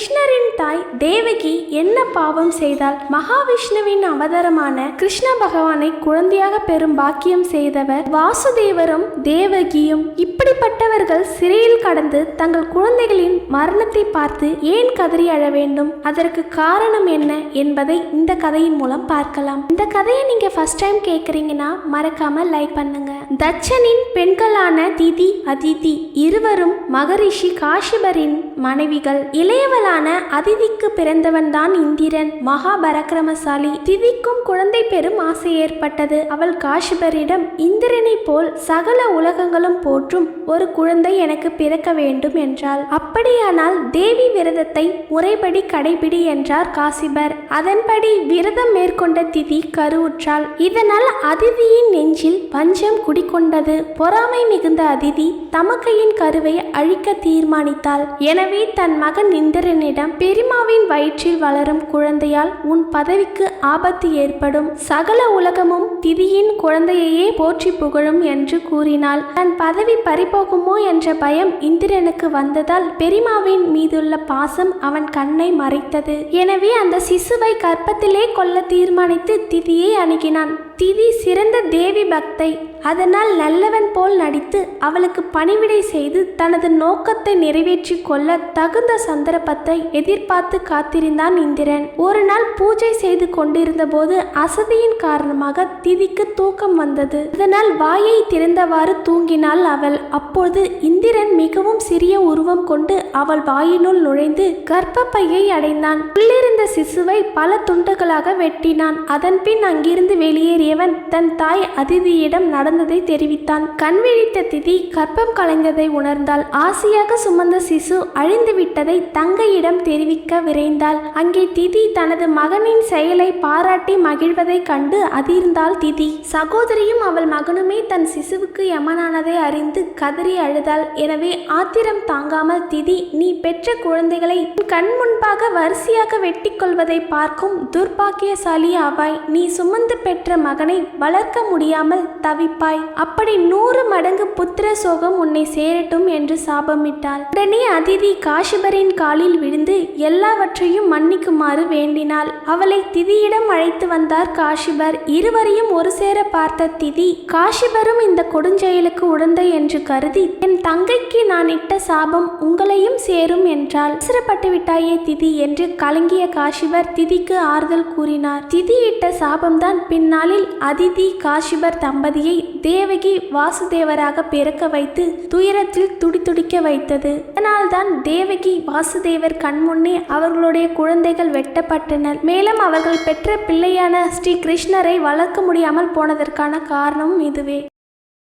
கிருஷ்ணரின் தாய் தேவகி என்ன பாவம் செய்தால் மகாவிஷ்ணுவின் அவதாரமான கிருஷ்ண பகவானை குழந்தையாக பெறும் பாக்கியம் செய்தவர் வாசுதேவரும் தேவகியும். இப்படிப்பட்டவர்கள் சிறையில் கடந்து தங்கள் குழந்தைகளின் மரணத்தை பார்த்து ஏன் கதறி அழ வேண்டும்? அதற்கு காரணம் என்ன என்பதை இந்த கதையின் மூலம் பார்க்கலாம். இந்த கதையை நீங்க ஃபர்ஸ்ட் டைம் கேக்குறீங்கன்னா மறக்காம லைக் பண்ணுங்க. தட்சனின் பெண்களான திதி அதிதி இருவரும் மகரிஷி காஷிபரின் மனைவிகள் இளையவளான அதிதிக்கு பிறந்தவன் தான் இந்திரன். மகா பரக்கிரமசாலி திதிக்கும் குழந்தை பெறும் ஆசை ஏற்பட்டது. அவள் காஷிபரிடம் இந்திரனை போல் சகல உலகங்களும் போற்றும் ஒரு குழந்தை எனக்கு பிறக்க வேண்டும் என்றாள். அப்படியானால் தேவி விரதத்தை முறைப்படி கடைபிடி என்றார் காசிபர். அதன்படி விரதம் மேற்கொண்ட திதி கருவுற்றாள். இதனால் அதிதியின் நெஞ்சில் பஞ்சம் குடிக்கொண்டது பொறாமை மிகுந்த அதிதி தமக்கையின் கருவை அழிக்க தீர்மானித்தாள். எனவே தன் மகன் இந்திரனிடம் பெரிமாவின் வயிற்றில் வளரும் குழந்தையால் உன் பதவிக்கு ஆபத்து ஏற்படும். சகல உலகமும் திதியின் குழந்தையையே போற்றி புகழும் என்று கூறினாள். தன் பதவி பறிபோகுமோ என்ற பயம் இந்திரனுக்கு வந்ததால் பெரிமாவின் மீதுள்ள பாசம் அவன் கண்ணை மறைத்தது. எனவே அந்த சிசுவை கற்பத்திலே கொல்ல தீர்மானித்து திதியை அணுகினான். திதி சிறந்த தேவி பக்தை. அதனால் நல்லவன் போல் நடித்து அவளுக்கு பணிவிடை செய்து தனது நோக்கத்தை நிறைவேற்றி கொள்ள தகுந்த சந்தர்ப்பத்தை எதிர்பார்த்து காத்திருந்தான் இந்திரன். ஒரு நாள் பூஜை செய்து கொண்டிருந்த போது அசதியின் காரணமாக திதிக்கு தூக்கம் வந்தது. இதனால் வாயை திறந்தவாறு தூங்கினாள் அவள். அப்போது இந்திரன் மிகவும் சிறிய உருவம் கொண்டு அவள் வாயினுள் நுழைந்து கர்ப்பப்பையை அடைந்தான். உள்ளிருந்த சிசுவை பல துண்டுகளாக வெட்டினான். அதன்பின் அங்கிருந்து தேவன் தன் தாய் அதிதியிடம் நடந்ததை தெரிவித்தான். கண் விழித்த திதி கர்ப்பம் கலைந்ததை உணர்ந்தாள். ஆசையாக சுமந்த சிசு அழிந்து விட்டதை தங்கையிடம் தெரிவிக்க விரைந்தாள். அங்கே திதி தனது மகனின் செயலை பாராட்டி மகிழ்வதைக் கண்டு அதிர்ந்தாள் திதி. சகோதரியும் அவள் மகனுமே தன் சிசுவுக்கு யமனானதை அறிந்து கதறி அழுதாள். எனவே ஆத்திரம் தாங்காமல் திதி நீ பெற்ற குழந்தைகளை கண் முன்பாக வரிசையாக வெட்டி கொள்வதை பார்க்கும் துர்பாக்கியசாலி ஆவாய். நீ சுமந்து பெற்ற மகன் வளர்க்க முடியாமல் தவிப்பாய். அப்படி நூறு மடங்கு புத்திர சோகம் உன்னை சேரட்டும் என்று சாபமிட்டாள். உடனே அதிதி காஷிபரின் காலில் விழுந்து எல்லாவற்றையும் மன்னிக்குமாறு வேண்டினாள். அவளை திதியிடம் அழைத்து வந்தார் காஷிபர் இருவரையும் ஒரு சேர பார்த்த திதி காஷிபரும் இந்த கொடுஞ்செயலுக்கு உடந்தை என்று கருதி என் தங்கைக்கு நான் இட்ட சாபம் உங்களையும் சேரும் என்றாள். அவசரப்பட்டு விட்டாயே திதி என்று கலங்கிய காஷிபர் திதிக்கு ஆறுதல் கூறினார். திதி இட்ட சாபம்தான் பின்னாளில் அதிதி காஷிபர் தம்பதியை தேவகி வாசுதேவராக பிறக்க வைத்து துயரத்தில் துடிதுடிக்க வைத்தது. அதனால்தான் தேவகி வாசுதேவர் கண்முன்னே அவர்களுடைய குழந்தைகள் வெட்டப்பட்டனர். மேலும் அவர்கள் பெற்ற பிள்ளையான ஸ்ரீ கிருஷ்ணரை வளர்க்க முடியாமல் போனதற்கான காரணமும் இதுவே.